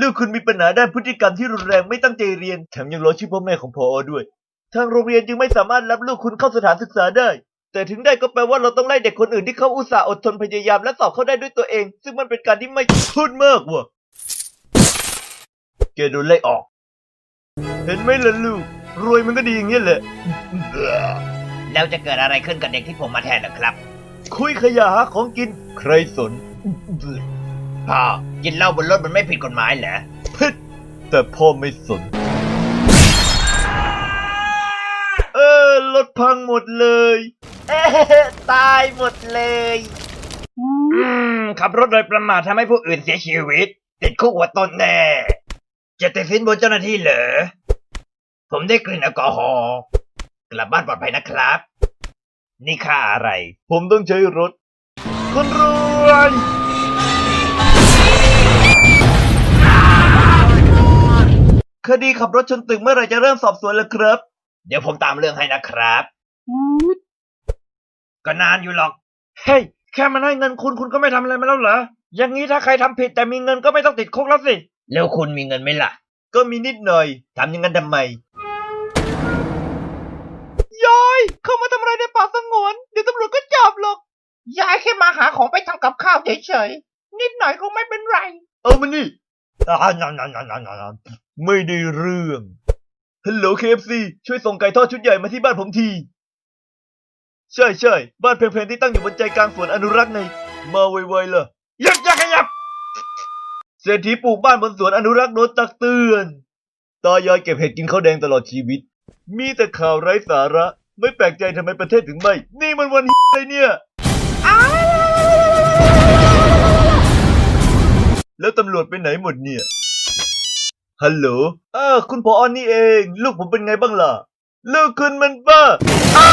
ลูกคุณมีปัญหาด้านพฤติกรรมที่รุนแรงไม่ตั้งใจเรียน แถมยังล้อชื่อพ่อแม่ของพอด้วย ทางโรงเรียนจึงไม่สามารถรับลูกคุณเข้าสถานศึกษาได้ แต่ถึงได้ก็แปลว่าเราต้องไล่เด็กคนอื่นที่เขาอุตส่าห์อดทนพยายามและสอบเข้าได้ด้วยตัวเอง ซึ่งมันเป็นการที่ไม่พูดมากว่ะแกโดนไล่ออก เห็นไหมล่ะลูก รวยมันก็ดีอย่างนี้แหละ แล้วจะเกิดอะไรขึ้นกับเด็กที่ผมมาแทนล่ะครับ คุยขยะหาของกิน ใครสน พ่อกินเหล้าบนรถมันไม่ผิดกฎหมายเหรอพิษแต่พ่อไม่สน เออรถพังหมดเลย เอ๊ะตายหมดเลย อืม ขับรถโดยประมาททำให้ผู้อื่นเสียชีวิต ติดคุกหัวต้นแน่ จะติดสินบนเจ้าหน้าที่เหรอ ผมได้กลิ่นแอลกอฮอล์กลับบ้านปลอดภัยนะครับ นี่ค่าอะไร ผมต้องใช้รถคนรวย คดีขับรถชนตึกเมื่อไหร่จะเริ่มสอบสวนล่ะครับ เดี๋ยวผมตามเรื่องให้นะครับ ก็นานอยู่หรอก เฮ้ย แค่มันให้เงินคุณคุณก็ไม่ทำอะไรมาแล้วเหรอ อย่างนี้ถ้าใครทำผิดแต่มีเงินก็ไม่ต้องติดคุกแล้วสิ แล้วคุณมีเงินไหมล่ะ ก็มีนิดหน่อยทำอยังงั้นทำไม ยายเข้ามาทำอะไรในป่าสงวน เดี๋ยวตำรวจก็จับหรอก ยายแค่มาหาของไปทำกับข้าวเฉยๆ นิดหน่อยคงไม่เป็นไร เอามานี่ อ่านอนอนนอนอนไม่ได้เรื่องฮัลโหลเคฟซีช่วยส่งไก่ทอดชุดใหญ่มาที่บ้านผมที ใช่ใช่บ้านเพลงๆที่ตั้งอยู่บนใจกลางสวนอนุรักษ์ใน มาไวๆเลยหยับยักขยับเศรษฐีปลูกบ้านบนสวนอนุรักษ์โดนตักเตือนตายายเก็บเห็ดกินข้าวแดงตลอดชีวิต มีแต่ข่าวไร้สาระ ไม่แปลกใจทำไมประเทศถึงไม่ นี่มันวันอะไรเนี่ย แล้วตำรวจไปไหนหมดเนี่ย ฮัลโหลเออคุณพออนี่เอง ลูกผมเป็นไงบ้างล่ะ ลูกคุณมันบ้าอ้า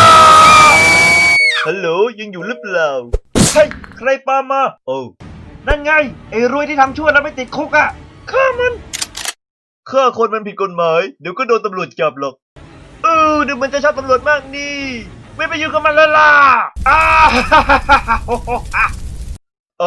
ฮัลโหลยังอยู่หรือเปล่าเฮ้ยใครปามา โอ้นั่นไง ไอ้รวยที่ทำชั่วแล้วไม่ติดคุกอะฆ่ามันฆ่าคนมันผิดกฎหมาย เดี๋ยวก็โดนตำรวจจับหรอกเออเดี๋ยวมันจะชอบตำรวจมากนี่ ไม่ไปยุ่งกับมันแล้วล่ะอ้าเ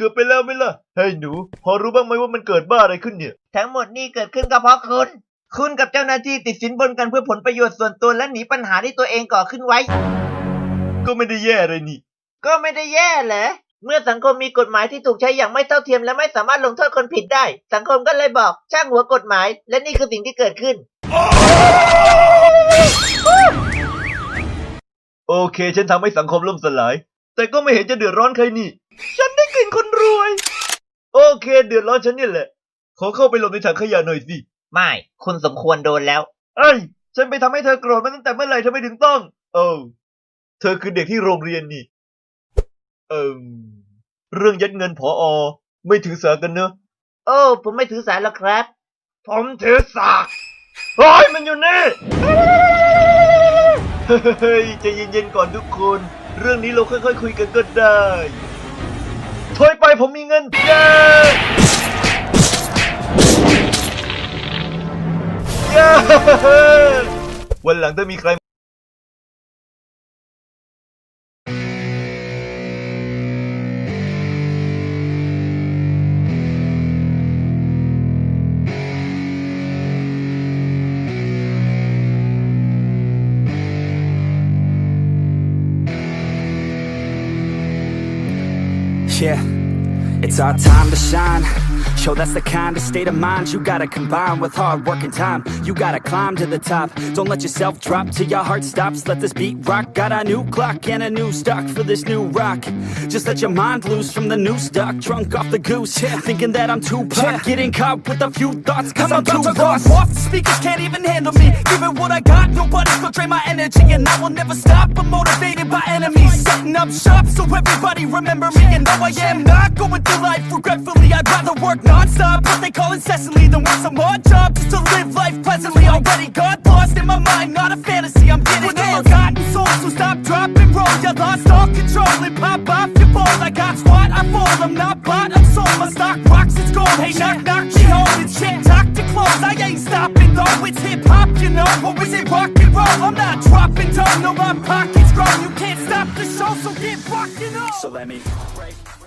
กือบไปแล้วไหมล่ะเฮ้ยหนู พอรู้บ้างไหมว่ามันเกิดบ้าอะไรขึ้นเนี่ย ทั้งหมดนี่เกิดขึ้นก็เพราะคุณ คุณกับเจ้าหน้าที่ติดสินบนกันเพื่อผลประโยชน์ส่วนตัวและหนีปัญหาที่ตัวเองก่อขึ้นไว้ ก็ไม่ได้แย่อะไรนี่ ก็ไม่ได้แย่เหรอเมื่อสังคมมีกฎหมายที่ถูกใช้อย่างไม่เท่าเทียมและไม่สามารถลงโทษคนผิดได้ สังคมก็เลยบอกช่างหัวกฎหมาย และนี่คือสิ่งที่เกิดขึ้น โอเค ฉันทำให้สังคมล่มสลาย แต่ก็ไม่เห็นจะเดือดร้อนใครนี่ ฉันได้กลิ่นคนรวย โอเค เดือดร้อนฉันเนี่ยแหละ ขอเข้าไปหลบในถังขยะหน่อยสิ ไม่ คุณสมควรโดนแล้ว เอ้ย ฉันไปทำให้เธอโกรธมาตั้งแต่เมื่อไหร่ทำไมถึงต้อง เออ เธอคือเด็กที่โรงเรียนนี่ เอิมเรื่องยัดเงินผออ ไม่ถือสากันเนอะ โอ้ ผมไม่ถือสายแล้วครับ ผมถือสากโอ้ยมันอยู่นี่ เฮ้ยใจเย็นๆก่อนทุกคน เรื่องนี้เราค่อยๆคุยกันก็ได้ ถอยไปผมมีเงินเย้เย้วันหลังถ้ามีใคร Yeah, it's our time to shine. Show that's the kind of state of mind you gotta combine with hard work and time. You gotta climb to the top. Don't let yourself drop till your heart stops. Let this beat rock. Got a new clock and a new stock for this new rock. Just let your mind loose from the new stock. Drunk off the goose, thinking that I'm too pop. Getting caught with a few thoughts, cause I'm, too lost. Off the speakers can't even handle me. Giving what I got, nobody's gonna drain my energy. And I will never stop. I'm motivated by enemies. Setting up shop so everybody remember me. And though I am not going through life regretfully, I'd rather work non-stop. What they call incessantly than work some odd job just to live life pleasantly. Already got lost in my mind, not a fantasy. I'm getting With a forgotten soul, so stop, drop, and roll. You lost all control and pop off your ball. I got squat, I fall. I'm not bought, I'm sold. My stock rocks, it's gold. Hey, knock, knock, she. It's shit, talk to close. I ain't stopping though. It's hip you know, or is it rock and roll? I'm not dropping down, no, my pocket's grown. You can't stop the show, so get rocking up. So let me break.